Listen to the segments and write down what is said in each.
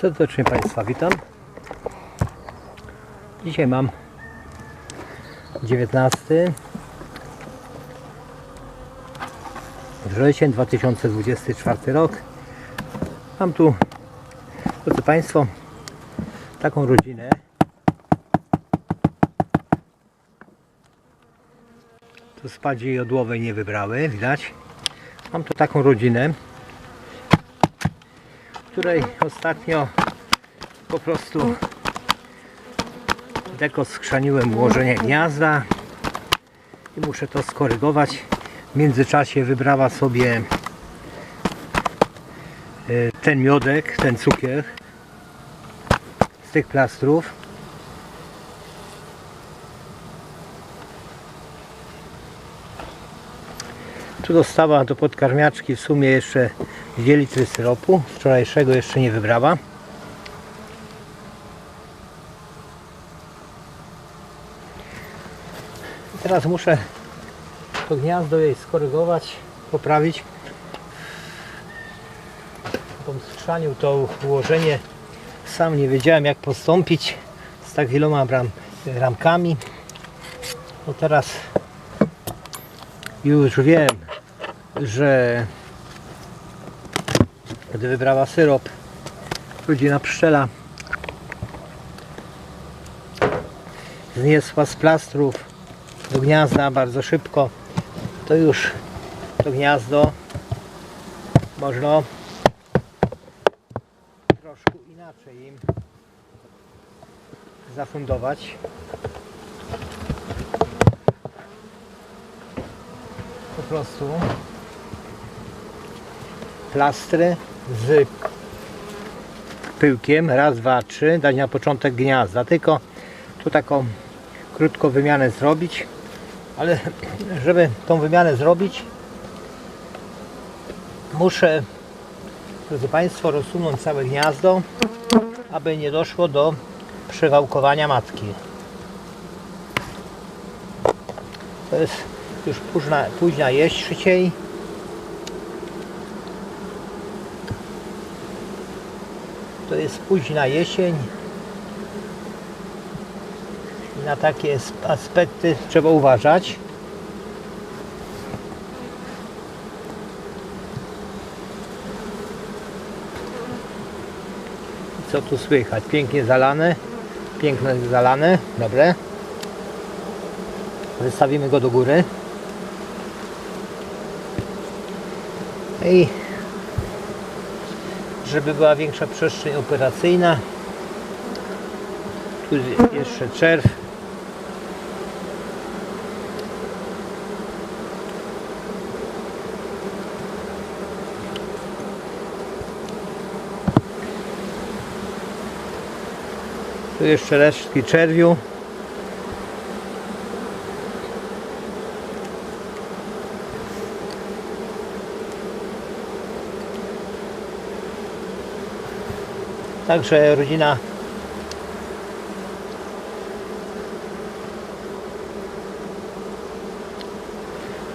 Serdecznie Państwa witam. Dzisiaj mam 19 wrzesień 2024 rok. Mam tu, drodzy Państwo, taką rodzinę. Tu spadzi jodłowej nie wybrały, widać. Mam tu taką rodzinę, której ostatnio po prostu deko skrzaniłem ułożenie gniazda i muszę to skorygować. W międzyczasie wybrała sobie e, ten miodek, ten cukier z tych plastrów. Tu dostała do podkarmiaczki w sumie jeszcze 2 litry syropu. Wczorajszego jeszcze nie wybrała. Teraz muszę to gniazdo jej skorygować, poprawić. Po skrzaniu to ułożenie sam nie wiedziałem jak postąpić z tak wieloma ram, ramkami. No teraz już wiem, że gdy wybrała syrop, rodzina pszczela zniesła z plastrów do gniazda bardzo szybko, to już to gniazdo można troszkę inaczej im zafundować. Po prostu plastry z pyłkiem, raz, dwa, trzy, dać na początek gniazda, tylko tu taką krótką wymianę zrobić, ale żeby tą wymianę zrobić muszę, drodzy Państwo, rozsunąć całe gniazdo, aby nie doszło do przewałkowania matki. To jest już późna, późna jesień. To jest późna jesień. I na takie sp- aspekty trzeba uważać. Co tu słychać? Pięknie zalane. Piękne zalane. Dobre. Wystawimy go do góry. I żeby była większa przestrzeń operacyjna. Tu jeszcze czerw. Tu jeszcze resztki czerwiu. Także rodzina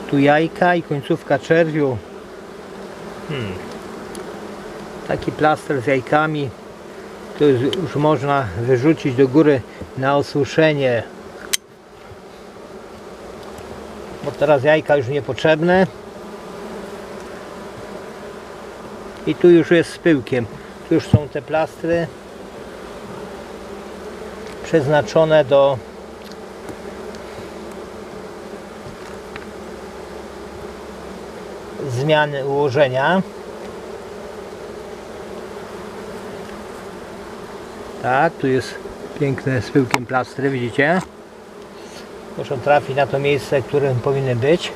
tu jajka i końcówka czerwiu. Hmm. Taki plaster z jajkami. To już, można wyrzucić do góry na osuszenie. Bo teraz jajka już niepotrzebne. I tu już jest z pyłkiem. Już są te plastry przeznaczone do zmiany ułożenia. Tak, tu jest piękne z pyłkiem plastry, widzicie? Muszą trafić na to miejsce, którym powinny być.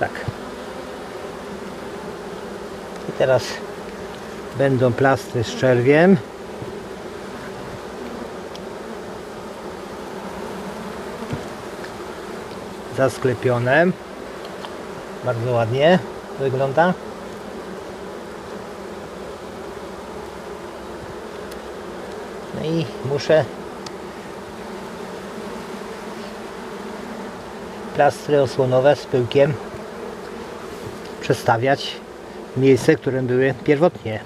Tak. I teraz będą plastry z czerwiem. Zasklepione. Bardzo ładnie wygląda. No i muszę plastry osłonowe z pyłkiem przestawiać miejsce, którym były pierwotnie.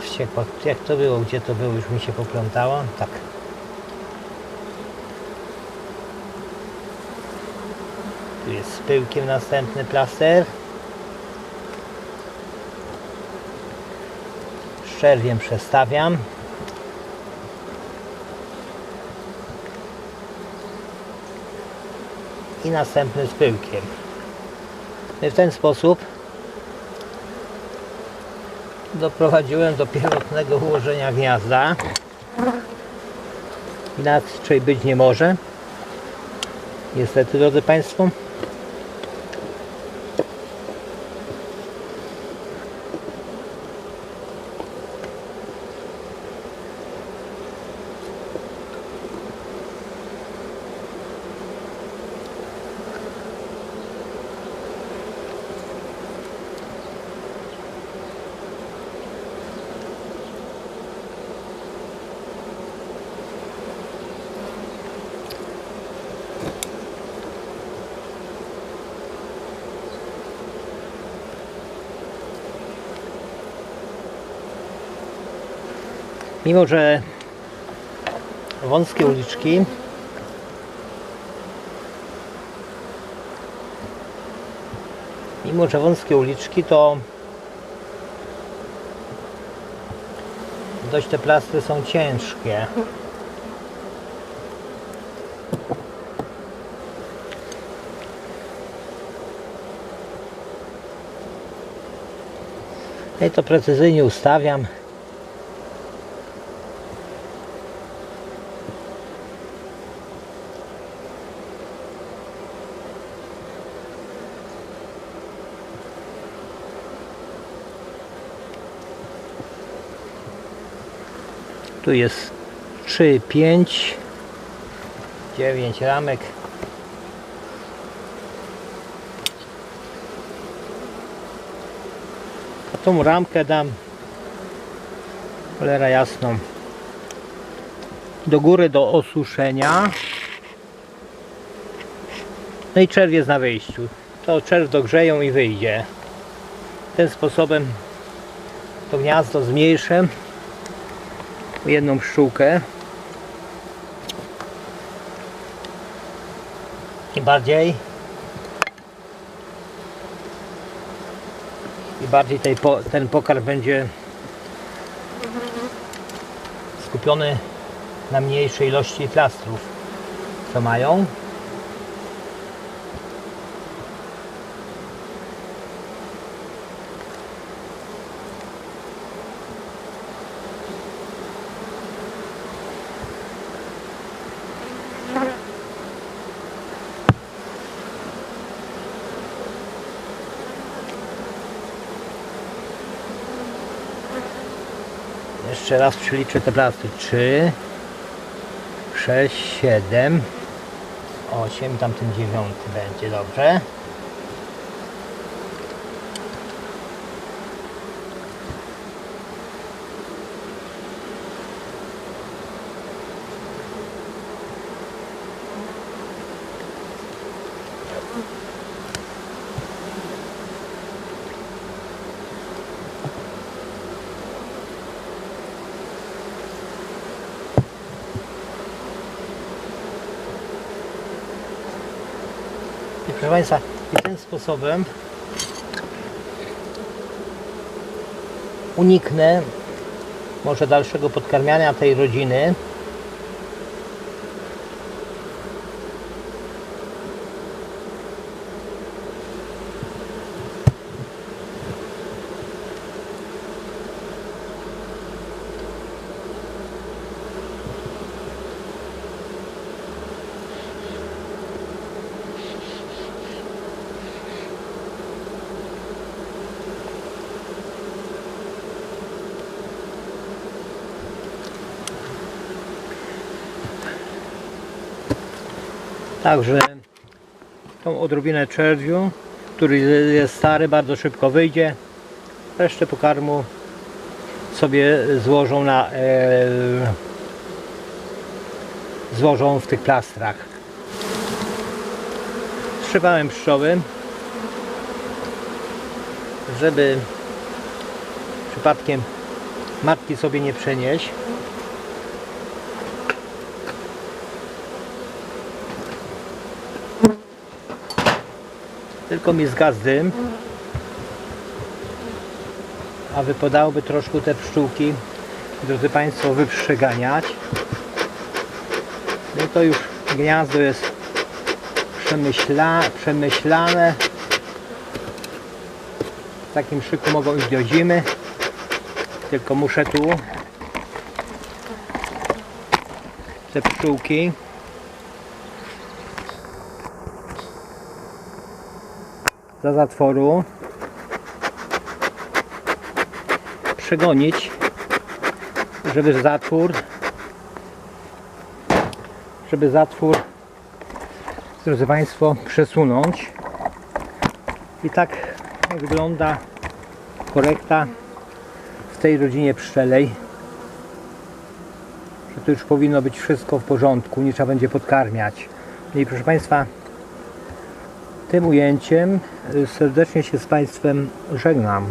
Wściekła. Jak to było? Gdzie to było? Już mi się poplątało? Tak. Tu jest z pyłkiem następny plaster. Szczerwiem przestawiam. I następny z pyłkiem. I w ten sposób doprowadziłem do pierwotnego ułożenia gniazda. Inaczej być nie może. Niestety, drodzy Państwo. Mimo, że wąskie uliczki mimo, że wąskie uliczki to dość te plastry są ciężkie. No i to precyzyjnie ustawiam Tu jest 3, 5, 9 ramek. A tą ramkę dam cholera jasną do góry do osuszenia. No i czerw jest na wyjściu. To czerw dogrzeją i wyjdzie. Tym sposobem to gniazdo zmniejszę jedną pszczółkę. I bardziej. I bardziej tej, ten pokarm będzie skupiony na mniejszej ilości plastrów co mają Jeszcze raz przeliczę te plastry. 3, 6, 7, 8, tamten dziewiąty będzie dobrze. Proszę Państwa, i tym sposobem uniknę może dalszego podkarmiania tej rodziny. Także tą odrobinę czerwiu, który jest stary, bardzo szybko wyjdzie. Resztę pokarmu sobie złożą na e, złożą w tych plastrach. Strzepałem pszczoły, żeby przypadkiem matki sobie nie przenieść. Tylko mi zgasł dym. A wypadałoby troszkę te pszczółki, drodzy Państwo, wyprzeganiać. No to już gniazdo jest przemyśla, przemyślane. W takim szyku mogą iść do zimy. Tylko muszę tu te pszczółki za zatworu. Przegonić, żeby zatwór żeby zatwór drodzy Państwo przesunąć. I tak wygląda korekta w tej rodzinie pszczelej. Że już powinno być wszystko w porządku nie trzeba będzie podkarmiać. I proszę Państwa tym ujęciem y, serdecznie się z Państwem żegnam